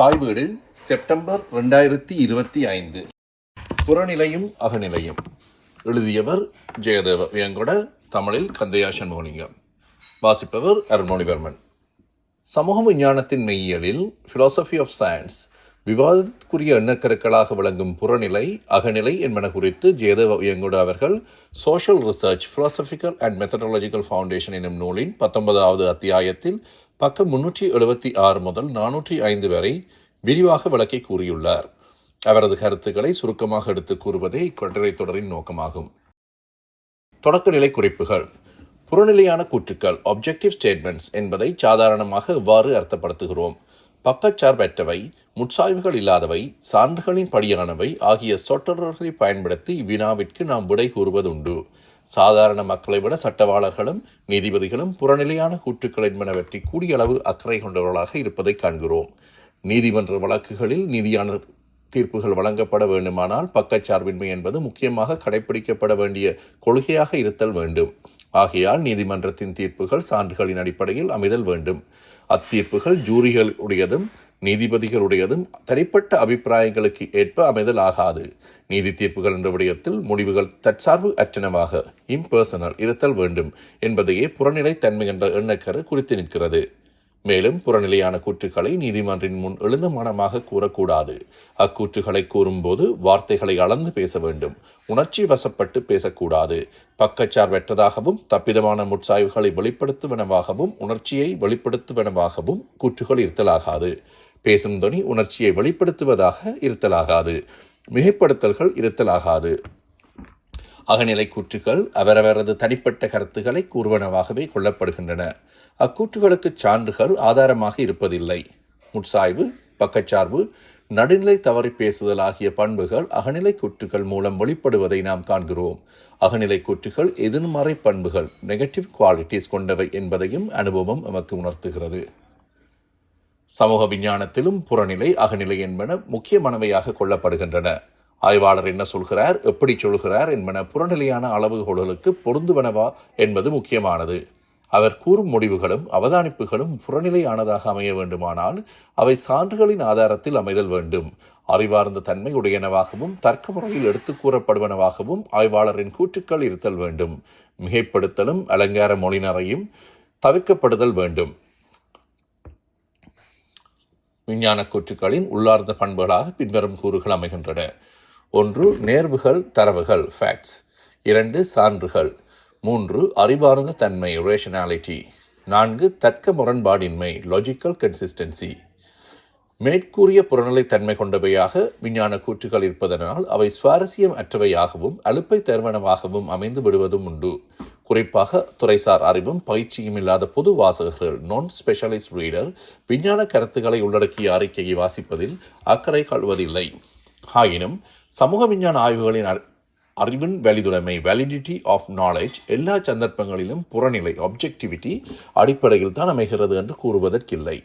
தாய் வீடு செப்டம்பர் ரெண்டாயிரத்தி இருபத்தி ஐந்து. புறநிலையும் அகநிலையும். எழுதியவர் ஜெயதேவ வியங்கொட தமிழில் கந்தையா சண்முகலிங்கம். வாசிப்பவர் அருண்மொழிவர்மன். சமூக விஞ்ஞானத்தின் மெய்யியலில் philosophy ஆஃப் சயின்ஸ் விவாதத்துக்குரிய எண்ணக்கருக்களாக விளங்கும் புறநிலை அகநிலை என்பன குறித்து ஜெயதேவ வியங்கொட அவர்கள் social research philosophical and methodological foundation எனும் நூலின் பத்தொன்பதாவது அத்தியாயத்தில் பக்கம் முன்னூற்றி எழுபத்தி ஆறு முதல் நானூற்றி ஐந்து வரை விரிவாக விளக்கி கூறியுள்ளார். அவரது கருத்துக்களை சுருக்கமாக எடுத்துக் கூறுவதே இக்கட்டுரை தொடரின் நோக்கமாகும். தொடக்கநிலை குறிப்புகள். புறநிலையான கூற்றுக்கள் ஆப்ஜெக்டிவ் ஸ்டேட்மெண்ட்ஸ் என்பதை சாதாரணமாக இவ்வாறு அர்த்தப்படுத்துகிறோம்? பக்கச்சார்பற்றவை முற்சாய்வுகள் இல்லாதவை சான்றுகளின் படியானவை ஆகிய சொற்றொடர்களை பயன்படுத்தி இவ்வினாவிற்கு நாம் விடை கூறுவதுண்டு. சாதாரண மக்களை விட சட்டவாளர்களும் நீதிபதிகளும் புறநிலையான கூற்றுக்கள் என்பனவற்றை கூடிய அளவு அக்கறை கொண்டவர்களாக இருப்பதை காண்கிறோம். நீதிமன்ற வழக்குகளில் நீதியான தீர்ப்புகள் வழங்கப்பட வேண்டுமானால் பக்கச்சார்பின்மை என்பது முக்கியமாக கடைபிடிக்கப்பட வேண்டிய கொள்கையாக இருத்தல் வேண்டும். ஆகையால் நீதிமன்றத்தின் தீர்ப்புகள் சான்றுகளின் அடிப்படையில் அமைதல் வேண்டும். அத்தீர்ப்புகள் ஜூரிகளுடையதும் நீதிபதிகளுடையதும் தனிப்பட்ட அபிப்பிராயங்களுக்கு ஏற்ப அமைதல் ஆகாது. நீதி தீர்ப்புகள் என்ற விடயத்தில் முடிவுகள் தற்சார்பு அற்றனவாக இம்பர்சனல் இருத்தல் வேண்டும் என்பதையே புறநிலை தன்மை என்ற எண்ணக்கரு குறித்து நிற்கிறது. மேலும் புறநிலையான கூற்றுக்களை நீதிமன்றின் முன் எழுந்தமானமாக கூறக்கூடாது. அக்கூற்றுகளை கூறும்போது வார்த்தைகளை அளந்து பேச வேண்டும். உணர்ச்சி வசப்பட்டு பேசக்கூடாது. பக்கச்சார்பற்றதாகவும் தப்பிதமான முற்சாய்வுகளை வெளிப்படுத்துவனவாகவும் உணர்ச்சியை வெளிப்படுத்துவனவாகவும் கூற்றுகள் இருத்தலாகாது. பேசும் துணி உணர்ச்சியை வெளிப்படுத்துவதாக இருத்தலாகாது. மிகைப்படுத்தல்கள் இருத்தலாகாது. அகநிலை கூற்றுகள் அவரவரது தனிப்பட்ட கருத்துக்களை கூறுவனவாகவே கொள்ளப்படுகின்றன. அக்கூற்றுகளுக்கு சான்றுகள் ஆதாரமாக இருப்பதில்லை. முற்சாய்வு பக்கச்சார்பு நடுநிலை தவறி பேசுதல் ஆகிய பண்புகள் அகநிலை கூற்றுகள் மூலம் வெளிப்படுவதை நாம் காண்கிறோம். அகநிலை கூற்றுகள் எதிர்மறை பண்புகள் நெகட்டிவ் குவாலிட்டிஸ் கொண்டவை என்பதையும் அனுபவம் நமக்கு உணர்த்துகிறது. சமூக விஞ்ஞானத்திலும் புறநிலை அகநிலை என்பன முக்கியமானவையாக கொள்ளப்படுகின்றன. ஆய்வாளர் என்ன சொல்கிறார்? எப்படி சொல்கிறார்? என்பன புறநிலையான அளவுகோல்களுக்கு பொருந்துவனவா என்பது முக்கியமானது. அவர் கூறும் முடிவுகளும் அவதானிப்புகளும் புறநிலையானதாக அமைய வேண்டுமானால் அவை சான்றுகளின் ஆதாரத்தில் அமைதல் வேண்டும். அறிவார்ந்த தன்மை உடையனவாகவும் தர்க்க முறையில் எடுத்துக் கூறப்படுவனவாகவும் ஆய்வாளரின் கூற்றுக்கள் இருத்தல் வேண்டும். மிகைப்படுத்தலும் அலங்கார மொழினரையும் தவிர்க்கப்படுதல் வேண்டும். விஞ்ஞான கூற்றுக்களின் உள்ளார்ந்த பண்புகளாக பின்வரும் கூறுகள் அமைகின்றன. ஒன்று நேர்வுகள் தரவுகள் ஃபேக்ட்ஸ் இரண்டு சான்றுகள். மூன்று அறிவார்ந்த தன்மை ரேஷனாலிட்டி நான்கு தர்க்க முரண்பாடின்மை லாஜிக்கல் கன்சிஸ்டன்சி மேற்கூறிய புறநிலைத்தன்மை கொண்டவையாக விஞ்ஞான கூற்றுகள் இருப்பதனால் அவை சுவாரஸ்யம் அற்றவையாகவும் அலுப்பை தருவனவாகவும் அமைந்து விடுவதும் உண்டு. குறிப்பாக துறைசார் அறிவும் பயிற்சியும் இல்லாத பொது வாசகர்கள் நான் ஸ்பெஷலிஸ்ட் ரீடர் விஞ்ஞான கருத்துக்களை உள்ளடக்கிய அறிக்கையை வாசிப்பதில் அக்கறை கொள்வதில்லை ஆயினும் சமூக விஞ்ஞான ஆய்வுகளின் அறிவின் வலிதுடைமை வேலிடிட்டி ஆஃப் நாலேஜ் எல்லா சந்தர்ப்பங்களிலும் புறநிலை ஆப்ஜெக்டிவிட்டி அடிப்படையில் தான் அமைகிறது என்று கூறுவதற்கில்லை.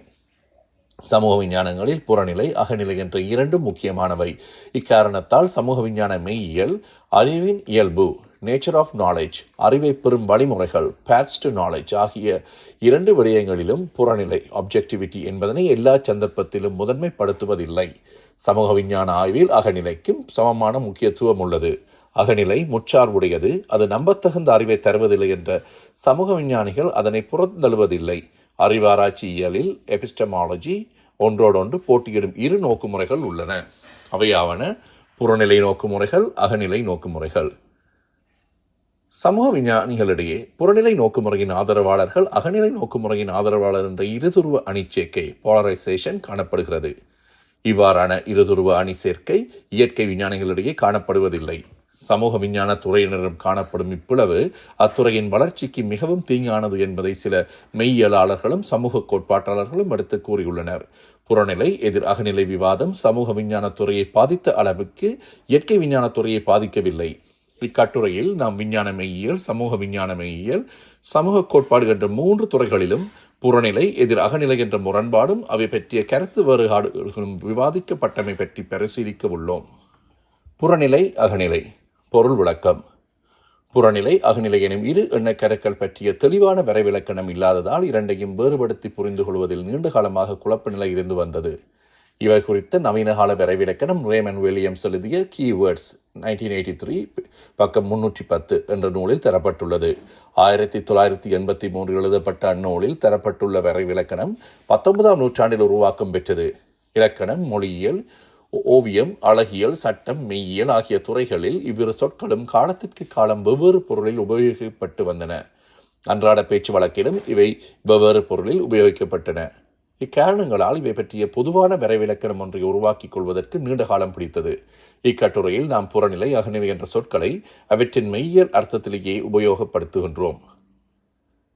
சமூக விஞ்ஞானங்களில் புறநிலை அகநிலை என்ற இரண்டும் முக்கியமானவை. இக்காரணத்தால் சமூக விஞ்ஞான மெய்யியல் அறிவின் இயல்பு நேச்சர் ஆஃப் நாலேஜ் அறிவை பெறும் வழிமுறைகள் பேட்ஸ் டு நாலேஜ் ஆகிய இரண்டு விடயங்களிலும் புறநிலை ஆப்ஜெக்டிவிட்டி என்பதனை எல்லா சந்தர்ப்பத்திலும் முதன்மைப்படுத்துவதில்லை. சமூக விஞ்ஞான ஆய்வில் அகநிலைக்கும் சமமான முக்கியத்துவம் உள்ளது. அகநிலை முற்சார்புடையது. அது நம்பத்தகுந்த அறிவை தருவதில்லை என்ற சமூக விஞ்ஞானிகள் அதனை புறந்தழுவதில்லை அறிவாராய்ச்சியியலில் எபிஸ்டமாலஜி ஒன்றோடொன்று போட்டியிடும் இரு நோக்குமுறைகள் உள்ளன. அவையாவன புறநிலை நோக்குமுறைகள் அகநிலை நோக்குமுறைகள். சமூக விஞ்ஞானிகளிடையே புறநிலை நோக்குமுறையின் ஆதரவாளர்கள் அகநிலை நோக்குமுறையின் ஆதரவாளர் என்ற இருதுருவ அணிச்சேர்க்கை போலரைசேஷன் காணப்படுகிறது. இவ்வாறான இருதுருவ அணி சேர்க்கை இயற்கை விஞ்ஞானிகளிடையே காணப்படுவதில்லை. சமூக விஞ்ஞான துறையினரும் காணப்படும் இப்பிளவு அத்துறையின் வளர்ச்சிக்கு மிகவும் தீங்கானது என்பதை சில மெய்யியலாளர்களும் சமூக கோட்பாட்டாளர்களும் எடுத்து கூறியுள்ளனர். புறநிலை எதிர் அகநிலை விவாதம் சமூக விஞ்ஞான துறையை பாதித்த அளவுக்கு இயற்கை விஞ்ஞான துறையை பாதிக்கவில்லை. இக்கட்டுரையில் நாம் விஞ்ஞான மெய்யியல் சமூக விஞ்ஞான மெய்யியல் சமூக கோட்பாடு என்ற மூன்று துறைகளிலும் புறநிலை எதிர் அகநிலை என்ற முரண்பாடும் அவை பற்றிய கருத்து வேறுபாடுகளும் விவாதிக்கப்பட்டமை பற்றி பரிசீலிக்க உள்ளோம். புறநிலை அகநிலை. பொருள் விளக்கம். புறநிலை அகநிலை எனும் இரு எண்ணக்கருக்கள் பற்றிய தெளிவான வரைவிலக்கணம் இல்லாததால் இரண்டையும் வேறுபடுத்தி புரிந்து கொள்வதில் நீண்ட காலமாக குழப்ப நிலை இருந்து வந்தது. இவை குறித்த நவீனகால வரைவிலக்கணம் ரேமன் வில்லியம்ஸ் எழுதிய கீவேர்ட்ஸ் நைன்டீன் எயிட்டி த்ரீ பக்கம் முன்னூற்றி பத்து என்ற நூலில் தரப்பட்டுள்ளது. ஆயிரத்தி தொள்ளாயிரத்தி எண்பத்தி மூன்றில் எழுதப்பட்ட அந்நூலில் தரப்பட்டுள்ள வரைவிலக்கணம் பத்தொன்பதாம் நூற்றாண்டில் உருவாக்கம் பெற்றது. இலக்கணம் மொழியியல் ஓவியம் அழகியல் சட்டம் மெய்யியல் ஆகிய துறைகளில் இவ்விரு சொற்களும் காலத்திற்கு காலம் வெவ்வேறு பொருளில் உபயோகிக்கப்பட்டு வந்தன. அன்றாட பேச்சு வழக்கிலும் இவை வெவ்வேறு பொருளில் உபயோகிக்கப்பட்டன. இக்காரணங்களால் இவை பற்றிய பொதுவான வரைவிலக்கணம் ஒன்றை உருவாக்கிக் கொள்வதற்கு நீண்ட காலம் பிடித்தது. இக்கட்டுரையில் நாம் புறநிலை அகநிலை என்ற சொற்களை அவற்றின் மெய்யியல் அர்த்தத்திலேயே உபயோகப்படுத்துகின்றோம்.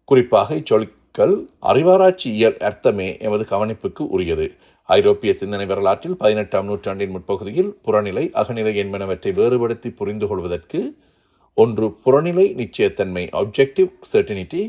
குறிப்பாக இச்சொற்கள் அறிவாராய்ச்சியியல் அர்த்தமே எமது கவனிப்புக்கு உரியது. ஐரோப்பிய சிந்தனை வரலாற்றில் பதினெட்டாம் நூற்றாண்டின் முற்பகுதியில் புறநிலை அகநிலை என்பனவற்றை வேறுபடுத்தி புரிந்து கொள்வதற்கு ஒன்று புறநிலை நிச்சயத்தன்மை ஆப்ஜெக்டிவ் சர்டினிட்டி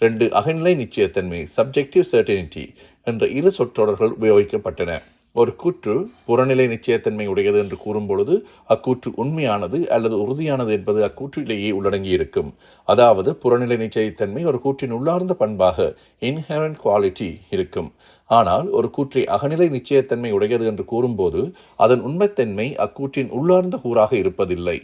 ரெண்டு அகநிலை நிச்சயத்தன்மை சப்ஜெக்டிவ் சர்டினிட்டி என்ற இரு சொற்றொடர்கள் உபயோகிக்கப்பட்டன. ஒரு கூற்று புறநிலை நிச்சயத்தன்மை உடையது என்று கூறும்பொழுது அக்கூற்று உண்மையானது அல்லது உறுதியானது என்பது அக்கூற்றிலேயே உள்ளடங்கியிருக்கும். அதாவது புறநிலை நிச்சயத்தன்மை ஒரு கூற்றின் உள்ளார்ந்த பண்பாக இன்ஹெரண்ட் குவாலிட்டி இருக்கும். ஆனால் ஒரு கூற்றை அகநிலை நிச்சயத்தன்மை உடையது என்று கூறும்போது அதன் உண்மைத்தன்மை அக்கூற்றின் உள்ளார்ந்த கூறாக இருப்பதில்லை.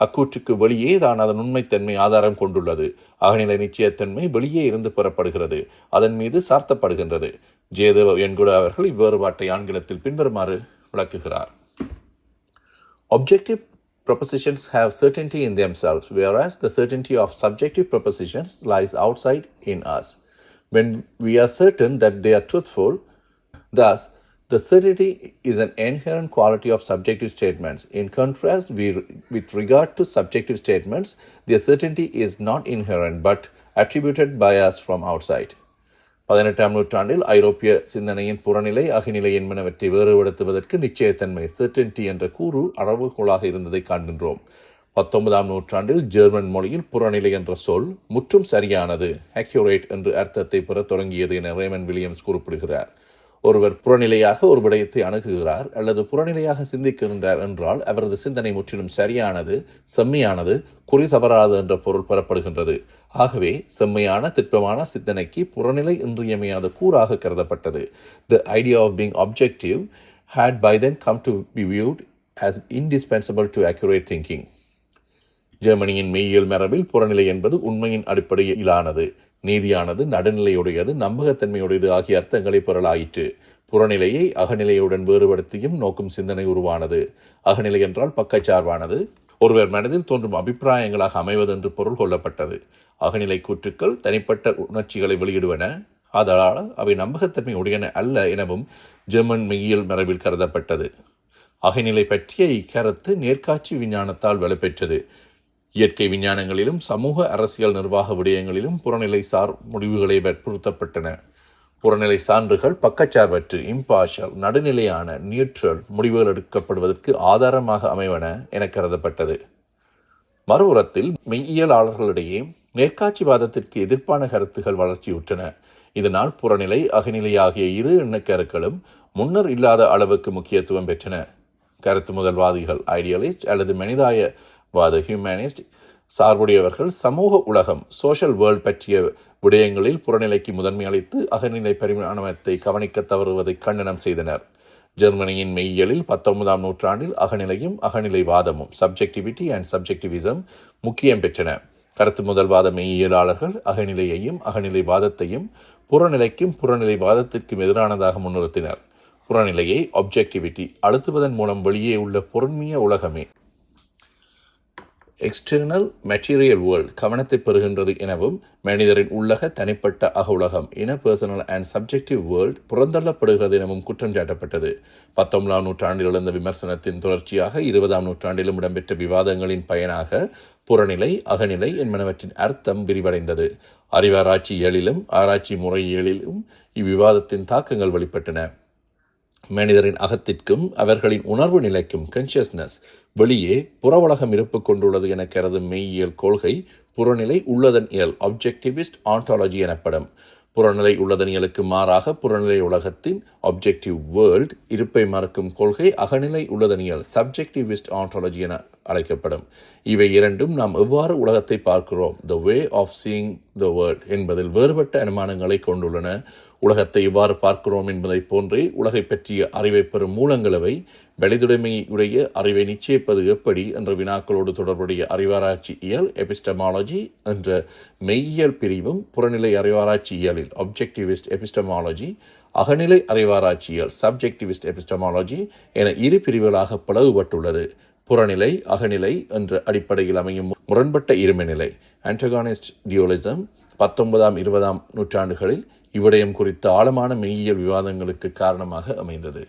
அக்கூற்றுக்கு வெளியே தான் அதன் உண்மைத்தன்மை ஆதாரம் கொண்டுள்ளது அகநிலை நிச்சயத்தன்மை வெளியே இருந்து பெறப்படுகிறது அதன் மீது சார்த்தப்படுகின்றது ஜெயதேவ என்குட அவர்கள் இவ்வேறுபாட்டை ஆங்கிலத்தில் பின்வருமாறு விளக்குகிறார் Objective propositions have certainty in themselves, whereas the certainty of subjective propositions lies outside in us. When we are certain that they are truthful, thus, The certainty is an inherent quality of subjective statements. In contrast, we, with regard to subjective statements, the certainty is not inherent but attributed by us from outside. பதினெட்டாம் நூற்றாண்டில் ஐரோப்பிய சிந்தனையின் புறநிலை அகநிலை என்பனவற்றை வேறுபடுத்துவதற்கு நிச்சயத்தன்மை சர்டன்டி என்ற கூறு அளவுகோலாக இருந்ததை காண்கின்றோம் பத்தொன்பதாம் நூற்றாண்டில் ஜெர்மன் மொழியில் புறநிலை என்ற சொல் முற்றும் சரியானது அக்யூரேட் என்று அர்த்தத்தை பெறத் தொடங்கியது என ரேமன் வில்லியம்ஸ் குறிப்பிடுகிறார் ஒருவர் புறநிலையாக ஒரு விடயத்தை அணுகுகிறார் அல்லது புறநிலையாக சிந்திக்கின்றார் என்றால் அவரது சிந்தனை முற்றிலும் சரியானது செம்மையானது குறி தவறாது என்ற பொருள் பெறப்படுகின்றது. ஆகவே செம்மையான திட்பமான சிந்தனைக்கு புறநிலை இன்றியமையாத கூறாக கருதப்பட்டது. The idea of being objective had by then come to be viewed as indispensable to accurate thinking ஜெர்மனியின் மெய்யியல் மரபில் புறநிலை என்பது உண்மையின் அடிப்படையிலானது. நீதியானது நடுநிலையுடையது நம்பகத்தன்மையுடையது ஆகிய அர்த்தங்களை பெறலாயிற்று புறநிலையை அகநிலையுடன் வேறுபடுத்தியும் நோக்கும் சிந்தனை உருவானது. அகநிலை என்றால் பக்கச்சார்பானது. ஒருவர் மனதில் தோன்றும் அபிப்பிராயங்களாக அமைவது என்று பொருள் கொள்ளப்பட்டது. அகநிலை கூற்றுக்கள் தனிப்பட்ட உணர்ச்சிகளை வெளியிடுவன. அதனால் அவை நம்பகத்தன்மை உடையன அல்ல எனவும் ஜெர்மன் மெய்யியல் மரபில் கருதப்பட்டது. அகநிலை பற்றிய இக்கருத்து நேர்காட்சி விஞ்ஞானத்தால் வலுப்பெற்றது. இயற்கை விஞ்ஞானங்களிலும் சமூக அரசியல் நிர்வாக விடயங்களிலும் புறநிலை சார் முடிவுகளை வற்புறுத்தப்பட்டன. புறநிலை சான்றுகள் பக்கச்சார்பற்று இம்பார்ஷல் நடுநிலையான நியூட்ரல் முடிவுகள் எடுக்கப்படுவதற்கு ஆதாரமாக அமைவன என கருதப்பட்டது. மறுபுறத்தில் மெய்யியலாளர்களிடையே நேர்காட்சிவாதத்திற்கு எதிர்ப்பான கருத்துகள் வளர்ச்சியுற்றன. இதனால் புறநிலை அகநிலை ஆகிய இரு எண்ணக்கருக்களும் முன்னர் இல்லாத அளவுக்கு முக்கியத்துவம் பெற்றன. கருத்து முதல்வாதிகள் ஐடியலிஸ்ட் அல்லது மனிதாய வாத ஹியூமனிஸ்ட் சார்புடையவர்கள் சமூக உலகம் சோஷியல் வேர்ல்ட் பற்றிய விடயங்களில் புறநிலைக்கு முதன்மை அளித்து அகநிலை பரிமாணத்தை கவனிக்க தவறுவதை கண்டனம் செய்தனர். ஜெர்மனியின் மெய்யியலில் பத்தொன்பதாம் நூற்றாண்டில் அகநிலையும் அகநிலைவாதமும் சப்ஜெக்டிவிட்டி அண்ட் சப்ஜெக்டிவிசம் முக்கியம் பெற்றன. கருத்து முதல்வாத மெய்யியலாளர்கள் அகநிலையையும் அகநிலைவாதத்தையும் புறநிலைக்கும் புறநிலைவாதத்திற்கும் எதிரானதாக முன்னிறுத்தினர். புறநிலையை ஆப்ஜெக்டிவிட்டி அழுத்துவதன் மூலம் வெளியே உள்ள பொருண்மைய உலகமே. எக்ஸ்டர்னல் மெட்டீரியல் வேர்ல்ட் கவனத்தை பெறுகின்றது எனவும் மனிதரின் உள்ளக தனிப்பட்ட அக உலகம் இன பர்சனல் அண்ட் சப்ஜெக்டிவ் வேர்ல்ட் புறந்தள்ளப்படுகிறது எனவும் குற்றம் சாட்டப்பட்டது. பத்தொன்பதாம் நூற்றாண்டில் எழுந்த விமர்சனத்தின் தொடர்ச்சியாக இருபதாம் நூற்றாண்டிலும் இடம்பெற்ற விவாதங்களின் பயனாக புறநிலை அகநிலை என்பனவற்றின் அர்த்தம் விரிவடைந்தது. அறிவாராய்ச்சியியலிலும் ஆராய்ச்சி முறையியலிலும் இவ்விவாதத்தின் தாக்கங்கள் வெளிப்பட்டன. மனிதரின் அகத்திற்கும் அவர்களின் உணர்வு நிலைக்கும் கன்சியஸ்னஸ் வெளியே புற உலகம் இருப்பு கொண்டுள்ளது என கருதும் மெய்யியல் கொள்கை புறநிலை உள்ளதன் இயல் ஆப்ஜெக்டிவிஸ்ட் ஆண்டாலஜி எனப்படும். புறநிலை உள்ளதனியலுக்கு மாறாக புறநிலை உலகத்தின் ஆப்ஜெக்டிவ் வேர்ல்ட் இருப்பை மறக்கும் கொள்கை அகநிலை உள்ளதனியல் சப்ஜெக்டிவிஸ்ட் ஆண்டாலஜி என அழைக்கப்படும். இவை இரண்டும் நாம் எவ்வாறு உலகத்தை பார்க்கிறோம்? The way of seeing the world என்பதில் வேறுபட்ட அனுமானங்களை கொண்டுள்ளன. உலகத்தை எவ்வாறு பார்க்கிறோம் என்பதை போன்றே உலகை பற்றிய அறிவை பெறும் மூலங்களவை வெளிதுடைமையுடைய அறிவை நிச்சயிப்பது எப்படி என்ற வினாக்களோடு தொடர்புடைய அறிவாராய்ச்சி இயல் எபிஸ்டமாலஜி என்ற மெய்யியல் பிரிவும் புறநிலை அறிவாராய்ச்சி இயலில் அப்ஜெக்டிவிஸ்ட் எபிஸ்டமாலஜி அகநிலை அறிவாராய்ச்சியல் சப்ஜெக்டிவிஸ்ட் எபிஸ்டமாலஜி என இரு பிரிவுகளாக பிளவுபட்டுள்ளது. புறநிலை அகநிலை என்ற அடிப்படையில் அமையும் முரண்பட்ட இருமைநிலை ஆன்டகானிஸ்ட் டியோலிசம் பத்தொன்பதாம் இருபதாம் நூற்றாண்டுகளில் இவ்விடயம் குறித்த ஆழமான மெய்யியல் விவாதங்களுக்கு காரணமாக அமைந்தது.